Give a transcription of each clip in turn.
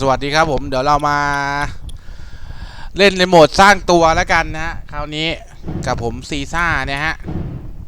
สวัสดีครับผมเดี๋ยวเรามา เล่นในโหมดสร้างตัวแล้วกันนะฮะคราวนี้กับผมซีซ่าเนี่ยฮะ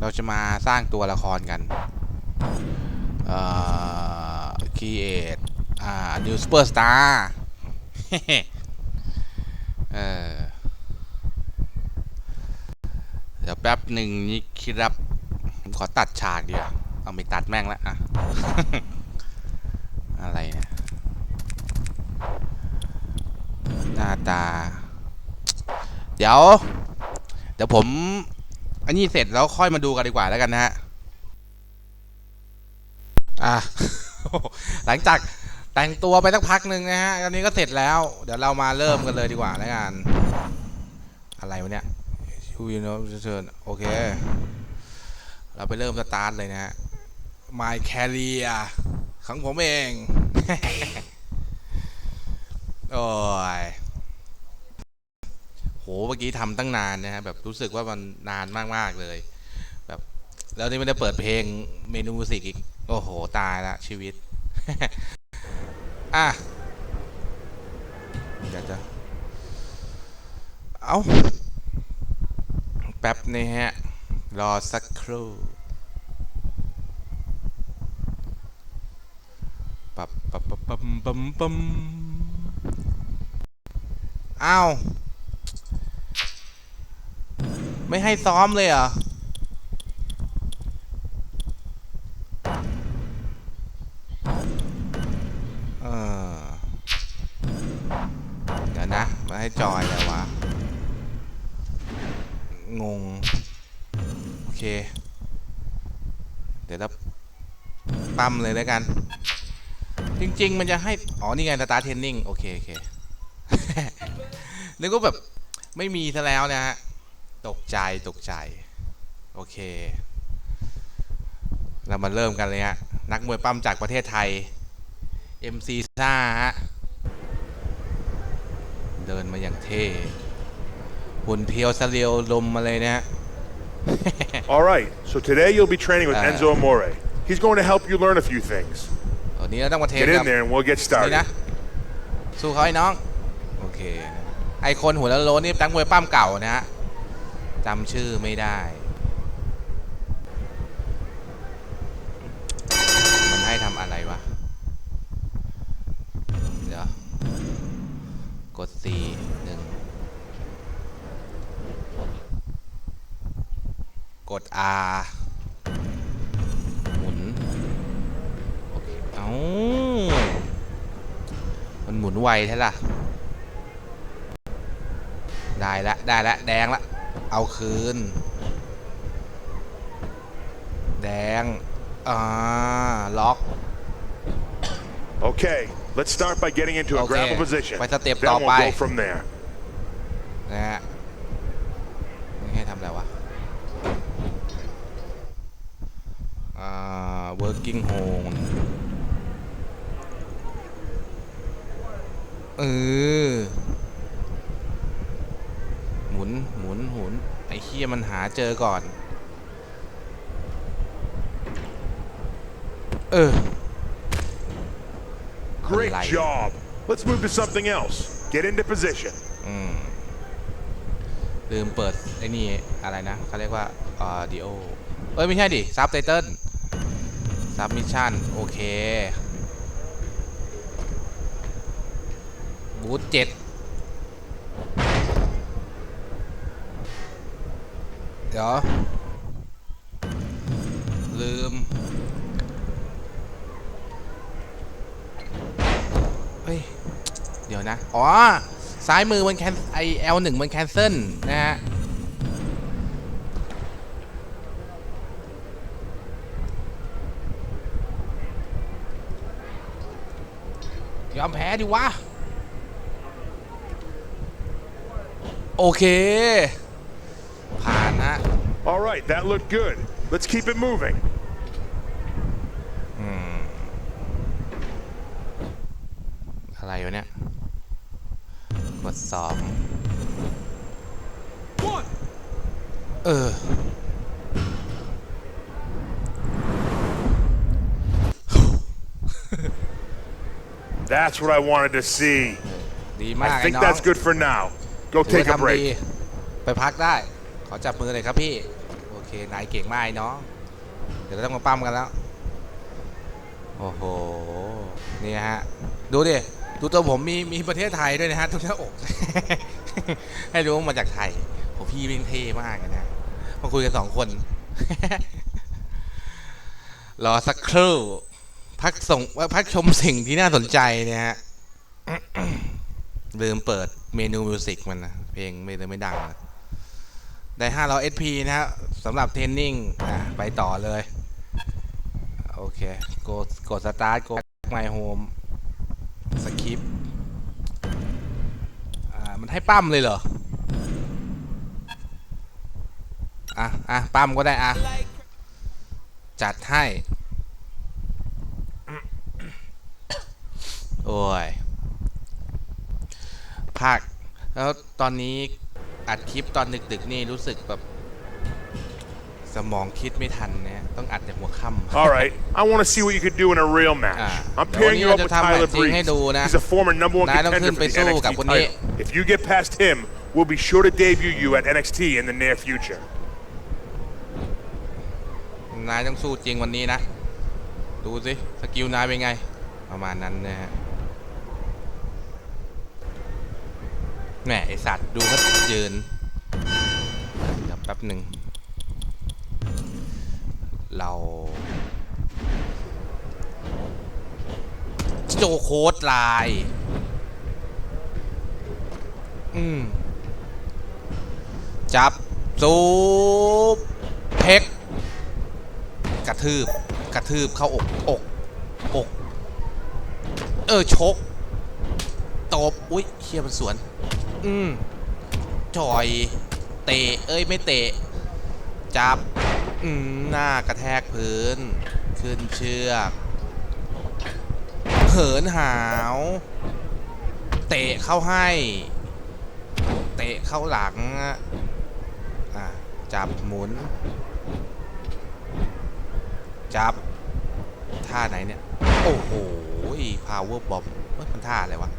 เราจะมาสร้างตัวละครกันเอ่อ create อ่า new superstar เออเดี๋ยวแป๊บหนึ่งนี่ครับผมขอตัดฉากดีกว่าเอาไม่ตัดแม่งแล้วอะอะไรเนี่ย ห น้าตา เดี๋ยว เดี๋ยวผม อันนี้เสร็จแล้วค่อยมาดูกันดีกว่าแล้วกันนะฮะ อะ หลังจากแต่งตัวไปสักพักหนึ่งนะฮะตอนนี้ก็เสร็จแล้ว เดี๋ยวเรามาเริ่มกันเลยดีกว่าแล้วกัน อะไรวะเนี่ยชูวินเชิญโอเค เราไปเริ่มสตาร์ทเลยนะฮะ My Career ของผมเอง โอ้ย เมื่อกี้ทำตั้งนานนะฮะแบบรู้สึกว่ามันนานมากๆเลย แบบแล้วนี่ไม่ได้เปิดเพลงเมนูมิวสิกอีก โอ้โห ตายละชีวิต อะเดี๋ยวจะ เอาแป๊บนี่ฮะ รอสักครู่ปับปับปับปับปัมปัมอ้าว ไม่ให้ซ้อมเลยเหรอเออเดี๋ยวนะ มาให้จอยเลยวะ งง โอเค เดี๋ยวเราปั๊มเลยแล้วกัน จริง ๆ มันจะให้ อ๋อ นี่ไงสตาร์เทนนิ่ง โอเค โอเค นึกว่าแบบไม่มีซะแล้วนะฮะ ตกใจตกใจ โอเค เรามาเริ่มกันเลยฮะ นักมวยปั้มจากประเทศไทย MC ซ่าฮะ เดินมาอย่างเท่หุ่นเพียวสะเลียวลมมาเลยนะฮะ All right, so today you'll be training with Uh. Enzo Amore. He's going to help you learn a few things. วันนี้เราต้องมาเทส Get กับ in there and we'll get นี่ started. นะสู้เขาไอ้น้อง โอเค ไอคนหัวละโลนนี่ตั้งมวยปั้มเก่านะฮะ จำชื่อไม่ได้ มันให้ทำอะไรวะ เดี๋ยว กด C หนึ่งกด R หมุน โอเค เอ้ามันหมุนไวใช่ล่ะ ได้ละ ได้ละ แดงละ เอาคืน แดง อ่า ล็อก Okay, let's start by getting into a Okay. grapple position. ไปสเต็ป Then ต่อ we'll ไป go from there. นะฮะนี่ให้ทำอะไรวะ อ่า working hold เออหมุ นหมุนหมุนไอ้เคียมันหาเจอก่อน เออ Great Light. job. Let's move to something else. Get into position. อืมลืมเปิดไอ้นี่อะไรนะเขาเรียกว่าออดิโอเอ้ย ไม่ใช่ดิซับไตเติลซับมิชชั่น โอเค บูทเจ็ด เดี๋ยว ลืม เฮ้ย เดี๋ยวนะ อ๋อ ซ้ายมือมันแคนไอ L1 มันแคนเซิลนะฮะ ยอมแพ้ดิวะ โอเค All right, that looked good. Let's keep it moving. อะไรวะเนี่ย กดสองเออ โ That's what I wanted to see. ดีมาก I ไอ้ think น้อง that's good for now. Go ถือ take ว่า a ทำดี break. ไปพักได้ ขอจับมือเลยครับพี่ โอเคนายเก่งมากไอ้น้องเดี๋ยวเราต้องมาปั้มกันแล้ว โอ้โห นี่ฮะ ดูดิ ดูตัวผมมีมีประเทศไทยด้วยนะฮะทุกหน้าอก ให้รู้ว่ามาจากไทยโอ้พี่เป็นเท่มากเลยนะ มาคุยกันสองคน รอสักครู่พักส่งพักชมสิ่งที่น่าสนใจเนี่ยฮะลืมเปิดเมนูมิวสิกมันนะ เพลงไม่เลยไม่ดังนะ ได้500 SP นะฮะสำหรับเทรนนิ่งไปต่อเลย โอเคกดกดสตาร์ทกด My Home สคริปมันให้ปั้มเลยเหรอ อะ อะ ปั้มก็ได้ อะ จัดให้ โอ้ยภาคแล้วตอนนี้ อัดคลิปตอนดึกๆนี่รู้สึกแบบ สมองคิดไม่ทันเนี่ยต้องอัดแต่หัวค่ำ All right, I want to see what you could do in a real match. Ah. I'm Dah, pairing ni you dah up with dah Tyler tamat, sing hai Breeze. dulu na. He's a former number one Nai dah contender ขึ้น for ไป the สู้กับ NXT คนนี้ title. If you get past him, we'll be sure to debut you at NXT in the near future. นายต้องสู้จริงวันนี้นะ ดูสิ สกิลนายเป็นไง ประมาณนั้นนะฮะ แหมไอสัตว์ดูเขายืนเดี๋ยวแป๊บหนึ่ง เราโจโค้ดไลน์อืม จับซูปเพ็กกระทืบ กระทืบเข้าอก อก อก เออ ชก ตบ อุ้ยเฮียมันสวน อืมจอย เตะ เอ้ยไม่เตะ จับ อืมหน้ากระแทกพื้น ขึ้นเชือก เหินหาว เตะเข้าให้ เตะเข้าหลัง อะ จับหมุน จับ ท่าไหนเนี่ย โอ้โห power bomb เฮ้ยมันท่าอะไรวะ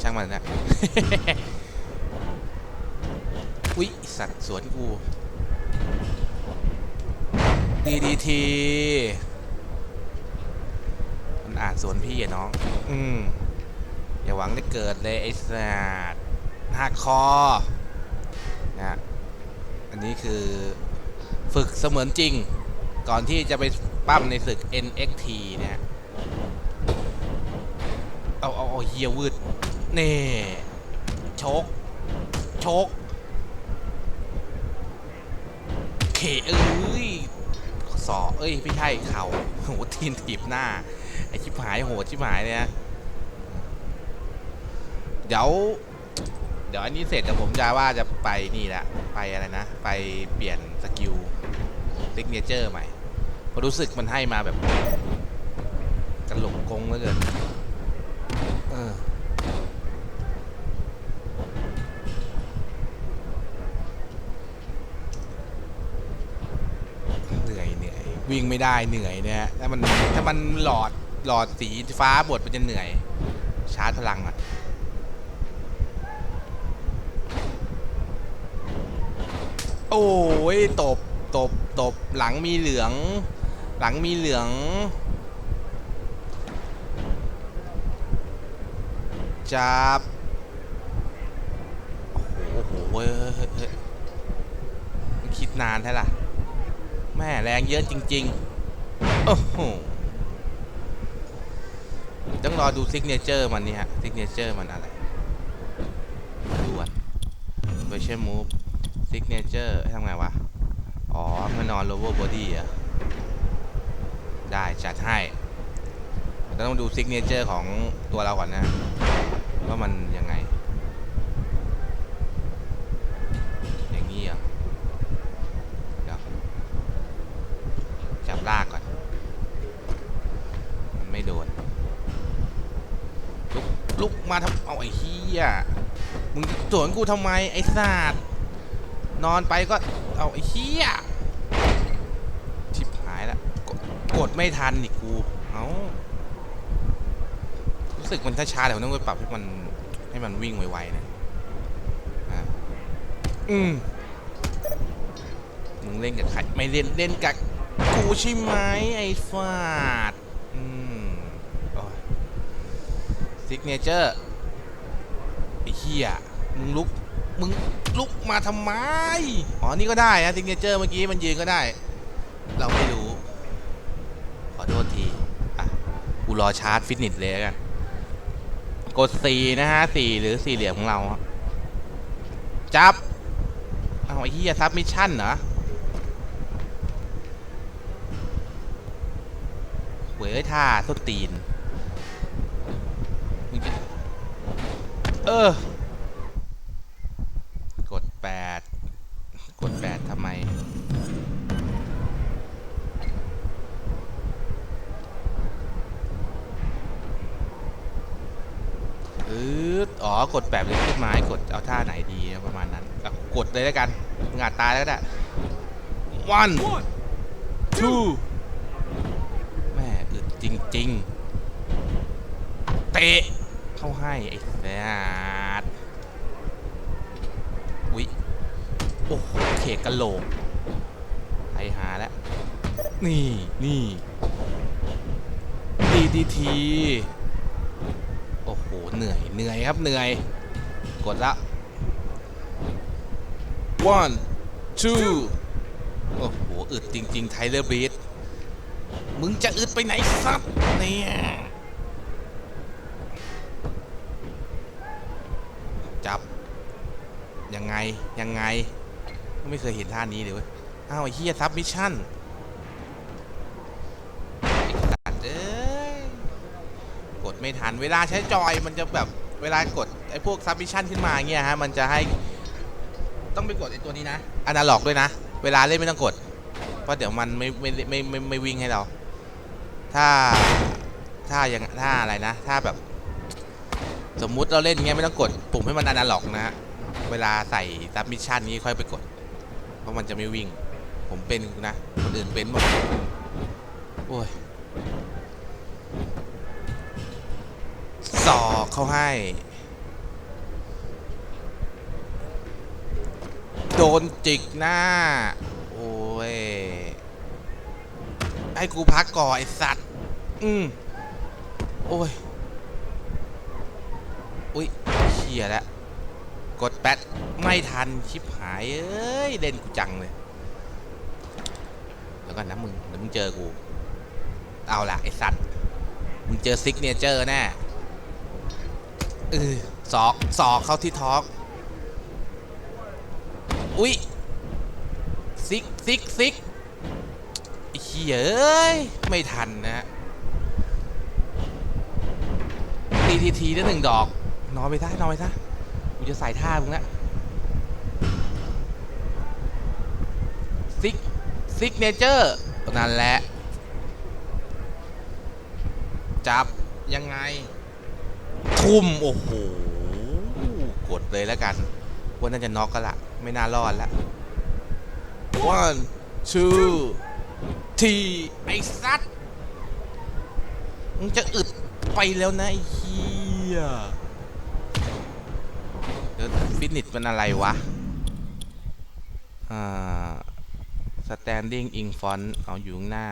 ช่างมันนะ อุ๊ยสัตว์สวนกู DDT มันอ่าจสวนพี่อะน้อง อืมอย่าหวังได้เกิดเลยไอ้สัตว์หักคอนะอันนี้คือฝึกเสมือนจริง ก่อนที่จะไปปั้มในศึก NXT เนี่ยเอาเอาเอาเฮียวืดเน่โชก โชก เขเอ้ยสอเอ้ยไม่ใช่เข่าโหทีนถีบหน้า ไอชิบหายโหดชิบหายเนี่ยเดี๋ยว เดี๋ยวอันนี้เสร็จเดี๋ยวผมจะว่าจะไปนี่แหละ ไปอะไรนะ ไปเปลี่ยนสกิลซิกเนเจอร์ใหม่เพราะรู้สึกมันให้มาแบบกระหลงกงเหลือเกินเออเหนื่อยเหนื่อย วิ่งไม่ได้เหนื่อยเนี่ยถ้ามันถ้ามันหลอดหลอดสีฟ้าบดมันจะเหนื่อย ชาร์จพลังอะโอ้ยตบตบตบหลังมีเหลือง หลังมีเหลือง จับ โอ้โหคิดนานแท้ล่ะ แม่แรงเยอะจริง ๆ โอ้โหต้องรอดูซิกเนเจอร์มันนี่ฮะซิกเนเจอร์มันอะไรด่วเวชมูฟซิกเนเจอร์ทำไงวะ อ๋อเมื่อนอน lower body อะได้จัดให้แต่ต้องดูซิกเนเจอร์ของตัวเราก่อนนะ ว่ามันยังไง อย่างนี้เหรอะเดี๋ยวจับลากก่อน มันไม่โดน ลุกมาทำเอาไอ้เหี้ยมึงสวนกูทำไมไอ้สัตว์นอนไปก็เอาไอ้เหี้ยชิบหายละกดกดไม่ทันอีกกูเอารู้สึกมันช้าๆแต่ผมต้องไปปรับให้มันให้มันวิ่งไวๆนะอืมมึงเล่นกับใครไม่เล่นเล่นกับกูใช่ไหมไอ้ฟาดอืม ซิกเนเจอร์ไอ้เหี้ยมึงลุก มึงลุกมาทำไม อ๋อ นี่ก็ได้นะซิกเนเจอร์เมื่อกี้มันยืนก็ได้ เราไม่รู้ ขอโทษที อะ กูรอชาร์จฟิตเนสเลยกัน กดสีนะฮะสีหรือสี่เหลี่ยมของเรา จับ เอาไอ้เหี้ยซับมิชชั่นเหรอเว้ยท่าส้นตีนมึงจะเออ กดแปดกดแปดทำไม อืดอ๋อ กดแบบเล็กขึ้นไม้ กดเอาท่าไหนดีประมาณนั้น กดเลยแล้วกันงาตายแล้วก็ได้ one two แม่อึดจริง ๆ เตะ เข้าให้ไอ้แซดอุ๊ยโอ้โหเขกกะโหลกไอหาแล้ว นี่นี่ดีดีทีโอ้โห เหนื่อย เหนื่อยครับ เหนื่อย กดละ one two โอ้โห อึดจริง ๆ ไทเลอร์บีดมึงจะอึดไปไหนสักเนี่ย จับ ยังไง ยังไง ไม่เคยเห็นท่านี้เลยเว้ย อ้าวเฮียซับมิชชั่นไอ้สัตว์เอ้ยกดไม่ทัน เวลาใช้จอยมันจะแบบ เวลากดไอ้พวกซับมิชชั่นขึ้นมาเงี้ยฮะ มันจะให้ ต้องไปกดไอ้ตัวนี้นะอนาล็อกด้วยนะ เวลาเล่นไม่ต้องกด เพราะเดี๋ยวมันไม่ไม่ไม่ไม่ไม่ไม่วิ่งให้เรา ถ้า ถ้าอย่างถ้าอะไรนะ ถ้าแบบ สมมุติเราเล่นเงี้ยไม่ต้องกดปุ่มให้มันอนาล็อกนะฮะเวลาใส่ซับมิชชั่นนี้ค่อยไปกด เพราะมันจะไม่วิ่ง ผมเป็นนะคนอื่นเป็นหมดโอ้ยสอกเขาให้ โดนจิกหน้า โอ้ยให้กูพักก่อนไอสัตว์ อืมโอ้ย อุ้ยเชียแล้วกดแปดไม่ทันชิบหายเอ้ยเล่นกูจังเลยแล้วก็นะมึงเดี๋ยวมึงเจอกู เอาละไอสัตว์มึงเจอซิกเนเจอร์แน่เออศอกศอกเข้าที่ท้องอุ้ยซิกซิกซิกเหี้ยเอ้ยไม่ทันนะฮะทีทีทีได้หนึ่งดอก นอนไปซะนอนไปซะกูจะใส่ท่ามึงละซิกซิกเนเจอร์นั่นแหละ จับยังไง ทุ่ม โอ้โห กดเลยแล้วกัน ว่าน่าจะน็อกกันละ ไม่น่ารอดละ one two ทีไอ้สัตมึงจะอึดไปแล้วนะไอ้เหี้ยเดี๋ยว ฟินิชมันอะไรวะ อ่า standing in front เอาอยู่ข้งหน้า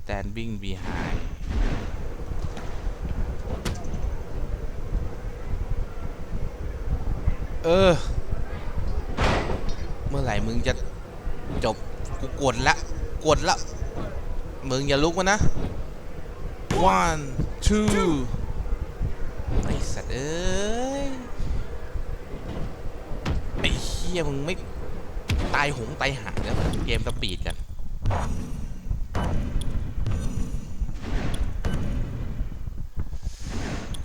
standing behind เออ เมื่อไหร่มึงจะจบ กูกดละ กดละ มึงอย่าลุกมานะ one two ไอ้สัตว์เอ้ย ไอ้เฮียมึงไม่ตายหงตายหาแล้วเกมสปีดกัน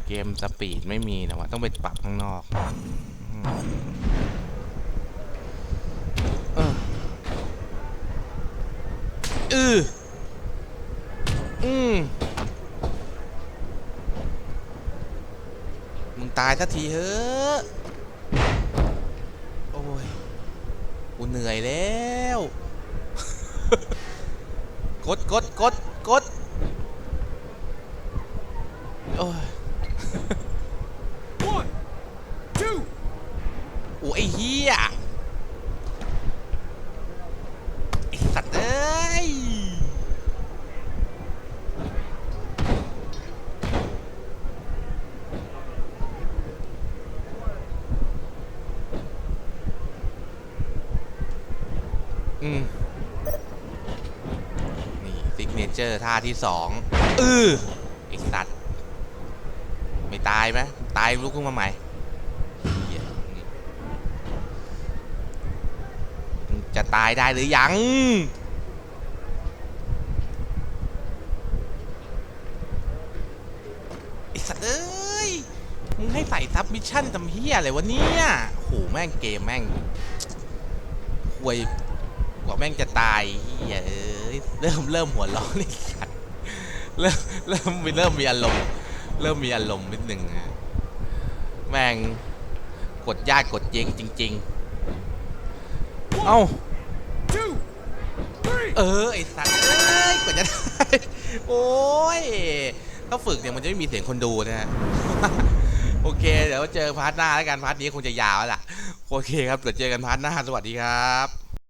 เกมสปีดไม่มีนะวะต้องไปปรับข้างนอกอืมเอออืออืมมึงตายสักทีเฮ้อ กูเหนื่อยแล้ว กดกดกดกดโอ้ย นี่ซิกเนเจอร์ท่าที่สองอือไอ้สัตว์ไม่ตายไหมตายลุกขึ้นมาใหม่จะตายได้หรือยัง ไอ้สัตว์เอ้ย มึงให้ใส่ซับมิชชั่นทำเฮียอะไรวะเนี่ยโหแม่งเกมแม่งควย กว่าแม่งจะตายเฮียเอ้ยเริ่มเริ่มหัวร้อนไอ้สัตว์เริ่มเริ่มมีเริ่มมีอารมณ์เริ่มมีอารมณ์นิดหนึ่งอะแม่งกดยากกดเจงจริง ๆ เอ้าเออไอสัตว์เอ้ยกว่าจะได้โอ้ยถ้าฝึกเนี่ยมันจะไม่มีเสียงคนดูนะฮะโอเค เดี๋ยวเจอพาร์ทหน้าแล้วกันพาร์ทนี้คงจะยาวแล้วล่ะ โอเคครับเดี๋ยวเจอกันพาร์ทหน้าสวัสดีครับ